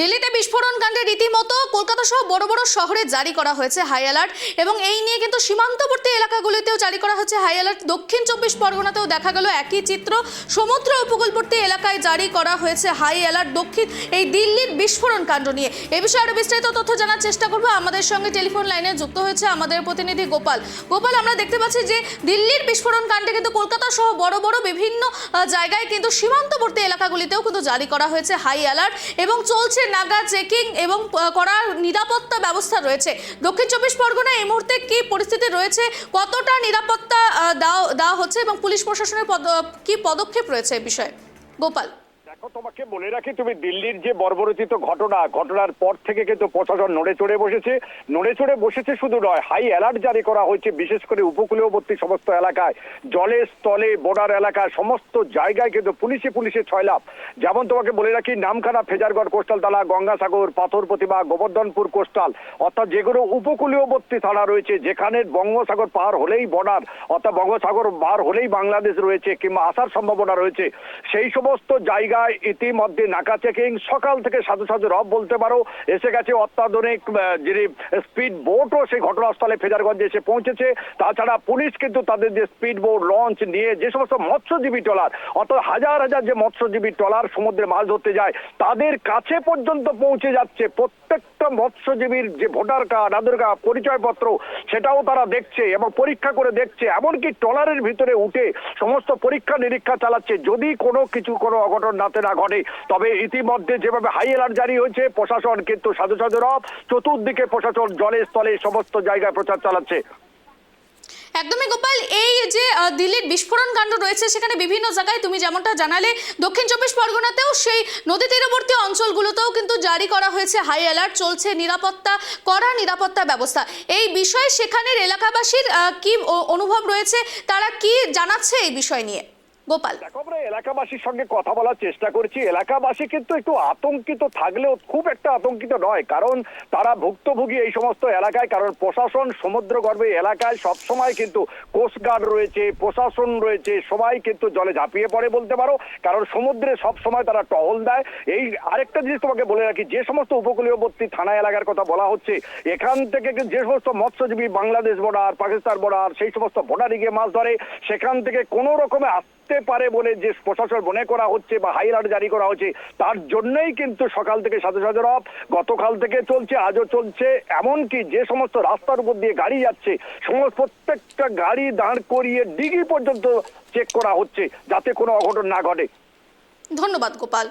দিল্লিতে বিস্ফোরণ কাণ্ডে রীতিমতো কলকাতা সহ বড় বড় শহরে জারি করা হয়েছে হাই অ্যালার্ট এবং এই নিয়ে কিন্তু সীমান্তবর্তী এলাকাগুলিতেও জারি করা হয়েছে হাই অ্যালার্ট দক্ষিণ চব্বিশ পরগনাতেও দেখা গেল একই চিত্র। সমুদ্র উপকূলবর্তী এলাকায় জারি করা হয়েছে হাই অ্যালার্ট দক্ষিণ, এই দিল্লির বিস্ফোরণ কাণ্ড নিয়ে। এ বিষয়ে আরও বিস্তারিত তথ্য জানার চেষ্টা করব। আমাদের সঙ্গে টেলিফোন লাইনে যুক্ত হয়েছে আমাদের প্রতিনিধি গোপাল। গোপাল, আমরা দেখতে পাচ্ছি যে দিল্লির বিস্ফোরণ কাণ্ডে কিন্তু কলকাতা সহ বড় বড় বিভিন্ন জায়গায় কিন্তু সীমান্তবর্তী এলাকাগুলিতেও কিন্তু জারি করা হয়েছে হাই অ্যালার্ট এবং চলছে নাগা চেকিং এবং করা নিরাপত্তা ব্যবস্থা রয়েছে। দক্ষিণ চব্বিশ পরগনায় এই মুহূর্তে কি পরিস্থিতি রয়েছে? কতটা নিরাপত্তা দেওয়া দেওয়া হচ্ছে এবং পুলিশ প্রশাসনের কি পদক্ষেপ রয়েছে এ বিষয়ে? গোপাল। তোমাকে বলে রাখি, তুমি দিল্লির যে বর্বরচিত ঘটনা, ঘটনার পর থেকে কিন্তু প্রশাসন নড়ে চড়ে বসেছে। নড়ে চড়ে বসেছে শুধু নয় হাই অ্যালার্ট জারি করা হয়েছে, বিশেষ করে উপকূলীয়বর্তী সমস্ত এলাকায়। জলে, স্থলে, বর্ডার এলাকায় সমস্ত জায়গায় কিন্তু পুলিশে পুলিশে ছয়লাভ যেমন তোমাকে বলে রাখি, নামখানা, ফেজারগড় কোস্টাল থানা, গঙ্গাসাগর, পাথর প্রতিমা, গোবর্ধনপুর কোস্টাল, অর্থাৎ যেগুলো উপকূলীয়বর্তী থানা রয়েছে, যেখানে বঙ্গোসাগর পার হলেই বর্ডার, অর্থাৎ বঙ্গোসাগর পার হলেই বাংলাদেশ রয়েছে, কিংবা আসার সম্ভাবনা রয়েছে। সেই সমস্ত জায়গায় ইতিমধ্যে নাকা চেকিং, সকাল থেকে সাধু সাধু রব বলতে পারো, এসে গেছে অত্যাধুনিক যিনি স্পিড বোটও সেই ঘটনাস্থলে ফেজারগঞ্জে এসে পৌঁছেছে। তাছাড়া পুলিশ কিন্তু তাদের যে স্পিড বোট লঞ্চ নিয়ে যে সমস্ত মৎস্যজীবী ট্রলার, অর্থাৎ হাজার হাজার যে মৎস্যজীবী ট্রলার সমুদ্রে মাছ ধরতে যায়, তাদের কাছে পর্যন্ত পৌঁছে যাচ্ছে প্রত্যেকটা মৎস্যজীবীর যে ভোটার কার্ড, আধার কার্ড, পরিচয়পত্র, সেটাও তারা দেখছে এবং পরীক্ষা করে দেখছে। এমনকি ট্রলারের ভিতরে উঠে সমস্ত পরীক্ষা নিরীক্ষা চালাচ্ছে। যদি কোনো কিছু, কোনো অঘটন নাতে না ঘটে। তবে ইতিমধ্যে যেভাবে হাই অ্যালার্ট জারি হয়েছে, প্রশাসন কিন্তু সাধু সাধু রব, চতুর্দিকে প্রশাসন জলে স্থলে সমস্ত জায়গায় প্রচার চালাচ্ছে। একদমই গোপাল, এই যে দিল্লির বিস্ফোরণ কাণ্ড রয়েছে, সেখানে বিভিন্ন জায়গায় তুমি যেমনটা জানালে, দক্ষিণ চব্বিশ পরগনাতেও সেই নদী তীরবর্তী অঞ্চলগুলোতেও কিন্তু জারি করা হয়েছে হাই অ্যালার্ট চলছে নিরাপত্তা করা নিরাপত্তা ব্যবস্থা। এই বিষয়ে সেখানের এলাকাবাসীর কি অনুভব রয়েছে? তারা কি জানাচ্ছে এই বিষয় নিয়ে? গোপাল। আমরা এলাকাবাসীর সঙ্গে কথা বলার চেষ্টা করছি। এলাকাবাসী কিন্তু একটু আতঙ্কিত থাকলেও খুব একটা আতঙ্কিত নয়, কারণ তারা ভুক্তভোগী এই সমস্ত এলাকায়, কারণ প্রশাসন সমুদ্র গর্ভে এলাকায় সবসময় কিন্তু কোস্টগার্ড রয়েছে, প্রশাসন রয়েছে, সবাই কিন্তু জলে ঝাঁপিয়ে পড়ে বলতে পারো, কারণ সমুদ্রে সব সময় তারা টহল দেয়। এই আরেকটা জিনিস তোমাকে বলে রাখি, যে সমস্ত উপকূলীয়বর্তী থানা এলাকার কথা বলা হচ্ছে, এখান থেকে যে সমস্ত মৎস্যজীবী, বাংলাদেশ বর্ডার পাকিস্তান বর্ডার সেই সমস্ত বর্ডারে গিয়ে মাছ ধরে, সেখান থেকে কোনো রকমে আসতে পারে বলে যে প্রশাসন মনে করা হচ্ছে বা হাই অ্যালার্ট জারি করা হচ্ছে, তার জন্যই কিন্তু সকাল থেকে সাথে সাথে রব, গতকাল থেকে চলছে, আজও চলছে, এমনকি যে সমস্ত রাস্তার উপর দিয়ে গাড়ি যাচ্ছে, সমস্ত প্রত্যেকটা গাড়ি দাঁড় করিয়ে ডিগি পর্যন্ত চেক করা হচ্ছে, যাতে কোনো অঘটন না ঘটে। ধন্যবাদ, গোপাল।